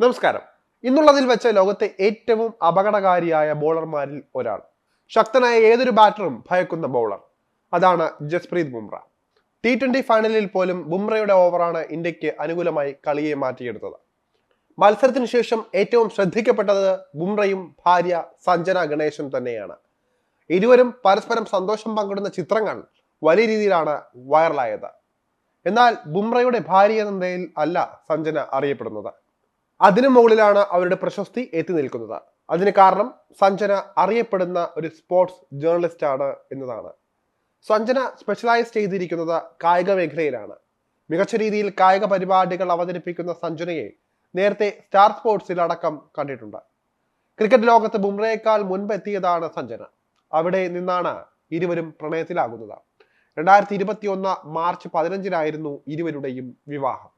നമസ്കാരം. ഇന്നുള്ളതിൽ വെച്ച ലോകത്തെ ഏറ്റവും അപകടകാരിയായ ബോളർമാരിൽ ഒരാൾ. ശക്തനായ ഏതൊരു ബാറ്ററും ഭയക്കുന്ന ബൗളർ അതാണ് ജസ്പ്രീത് ബുംറ. ടി ട്വന്റി ഫൈനലിൽ പോലും ബുംറയുടെ ഓവറാണ് ഇന്ത്യയ്ക്ക് അനുകൂലമായി കളിയെ മാറ്റിയെടുത്തത്. മത്സരത്തിന് ശേഷം ഏറ്റവും ശ്രദ്ധിക്കപ്പെട്ടത് ബുംറയും ഭാര്യ സഞ്ജന ഗണേശൻ തന്നെയാണ്. ഇരുവരും പരസ്പരം സന്തോഷം പങ്കിടുന്ന ചിത്രങ്ങൾ വലിയ രീതിയിലാണ് വൈറലായത് എന്നാൽ ബുംറയുടെ ഭാര്യ എന്ന നിലയിൽ അല്ല സഞ്ജന അറിയപ്പെടുന്നത്. അതിനു മുകളിലാണ് അവരുടെ പ്രശസ്തി എത്തി നിൽക്കുന്നത്. അതിന് കാരണം സഞ്ജന അറിയപ്പെടുന്ന ഒരു സ്പോർട്സ് ജേർണലിസ്റ്റ് ആണ് എന്നതാണ്. സഞ്ജന സ്പെഷ്യലൈസ് ചെയ്തിരിക്കുന്നത് കായിക മേഖലയിലാണ്. മികച്ച രീതിയിൽ കായിക പരിപാടികൾ അവതരിപ്പിക്കുന്ന സഞ്ജനയെ നേരത്തെ സ്റ്റാർ സ്പോർട്സിൽ അടക്കം കണ്ടിട്ടുണ്ട്. ക്രിക്കറ്റ് ലോകത്ത് ബുംറയേക്കാൾ മുൻപ് എത്തിയതാണ് സഞ്ജന. അവിടെ നിന്നാണ് ഇരുവരും പ്രണയത്തിലാകുന്നത്. രണ്ടായിരത്തി ഇരുപത്തി ഒന്ന് മാർച്ച് പതിനഞ്ചിനായിരുന്നു ഇരുവരുടെയും വിവാഹം.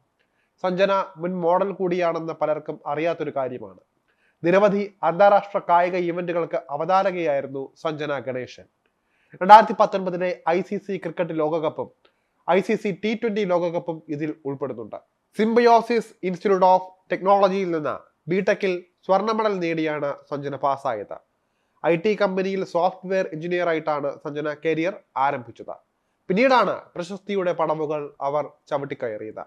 സഞ്ജന മുൻ മോഡൽ കൂടിയാണെന്ന് പലർക്കും അറിയാത്തൊരു കാര്യമാണ്. നിരവധി അന്താരാഷ്ട്ര കായിക ഇവന്റുകൾക്ക് അവതാരകയായിരുന്നു സഞ്ജന ഗണേശൻ. രണ്ടായിരത്തി പത്തൊൻപതിലെ I C C cricket ലോകകപ്പും I C C T twenty ലോകകപ്പും ഇതിൽ ഉൾപ്പെടുന്നുണ്ട്. സിംബയോസിസ് ഇൻസ്റ്റിറ്റ്യൂട്ട് ഓഫ് ടെക്നോളജിയിൽ നിന്ന് ബിടെക്കിൽ സ്വർണ മെഡൽ നേടിയാണ് സഞ്ജന പാസ്സായത്. ഐ ടി കമ്പനിയിൽ സോഫ്റ്റ്വെയർ എഞ്ചിനീയർ ആയിട്ടാണ് സഞ്ജന കരിയർ ആരംഭിച്ചത്. പിന്നീടാണ് പ്രശസ്തിയുടെ പടവുകൾ അവർ ചവിട്ടിക്കയറിയത്.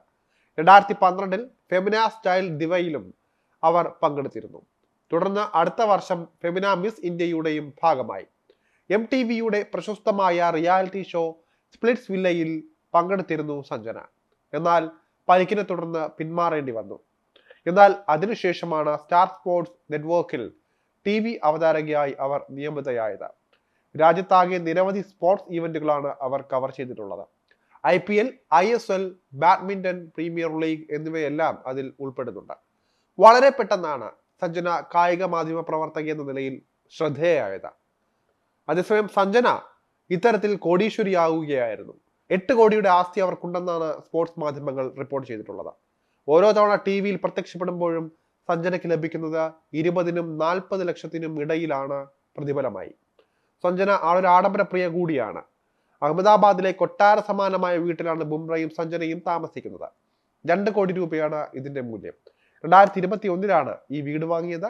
രണ്ടായിരത്തി പന്ത്രണ്ടിൽ ഫെമിന സ്റ്റൈൽ ദിവയിലും അവർ പങ്കെടുത്തിരുന്നു. തുടർന്ന് അടുത്ത വർഷം ഫെമിന മിസ് ഇന്ത്യയുടെയും ഭാഗമായി. എം ടി വിയുടെ പ്രശസ്തമായ റിയാലിറ്റി ഷോ സ്പ്ലിറ്റ്സ് വില്ലയിൽ പങ്കെടുത്തിരുന്നു സഞ്ജന. എന്നാൽ പരിക്കിനെ തുടർന്ന് പിന്മാറേണ്ടി വന്നു. എന്നാൽ അതിനുശേഷമാണ് സ്റ്റാർ സ്പോർട്സ് നെറ്റ്വർക്കിൽ ടി വി അവതാരകയായി അവർ നിയമിതയായത്. രാജ്യത്താകെ നിരവധി സ്പോർട്സ് ഇവന്റുകളാണ് അവർ കവർ ചെയ്തിട്ടുള്ളത്. I P L I S L badminton premier league എന്നിവയെല്ലാം അതിൽ ഉൾപ്പെടുന്നുണ്ട്. വളരെ പെട്ടെന്നാണ് സഞ്ജന കായിക മാധ്യമ പ്രവർത്തക എന്ന നിലയിൽ ശ്രദ്ധേയായത് അതേസമയം സഞ്ജന ഇത്തരത്തിൽ കോടീശ്വരിയാവുകയായിരുന്നു. എട്ട് കോടിയുടെ ആസ്തി അവർക്കുണ്ടെന്നാണ് സ്പോർട്സ് മാധ്യമങ്ങൾ റിപ്പോർട്ട് ചെയ്തിട്ടുള്ളത്. ഓരോ തവണ ടി വിയിൽ പ്രത്യക്ഷപ്പെടുമ്പോഴും സഞ്ജനയ്ക്ക് ലഭിക്കുന്നത് ഇരുപതിനും നാൽപ്പത് ലക്ഷത്തിനും ഇടയിലാണ് പ്രതിഫലമായി. സഞ്ജന ആളൊരു ആഡംബര പ്രിയ കൂടിയാണ്. അഹമ്മദാബാദിലെ കൊട്ടാര സമാനമായ വീട്ടിലാണ് ബുംറയും സഞ്ജനയും താമസിക്കുന്നത്. രണ്ട് കോടി രൂപയാണ് ഇതിന്റെ മൂല്യം. രണ്ടായിരത്തി ഇരുപത്തി ഒന്നിലാണ് ഈ വീട് വാങ്ങിയത്.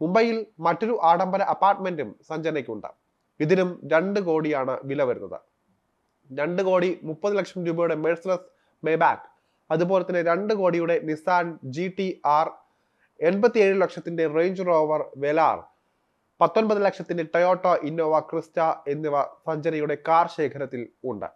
മുംബൈയിൽ മറ്റൊരു ആഡംബര അപ്പാർട്ട്മെന്റും സഞ്ജനയ്ക്കുണ്ട്. ഇതിനും രണ്ട് കോടിയാണ് വില വരുന്നത്. രണ്ട് കോടി മുപ്പത് ലക്ഷം രൂപയുടെ മെഴ്സലസ് മേബാക്ക് അതുപോലെ തന്നെ രണ്ട് കോടിയുടെ നിസാൻ ജി ടി ആർ എൺപത്തിയേഴ് ലക്ഷത്തിന്റെ റേഞ്ച് റോവർ വെലാർ പത്തൊൻപത് ലക്ഷത്തിന്റെ ടൊയോട്ടോ ഇന്നോവ ക്രിസ്റ്റ എന്നിവ സഞ്ജനയുടെ കാർ ശേഖരത്തിൽ ഉണ്ട്.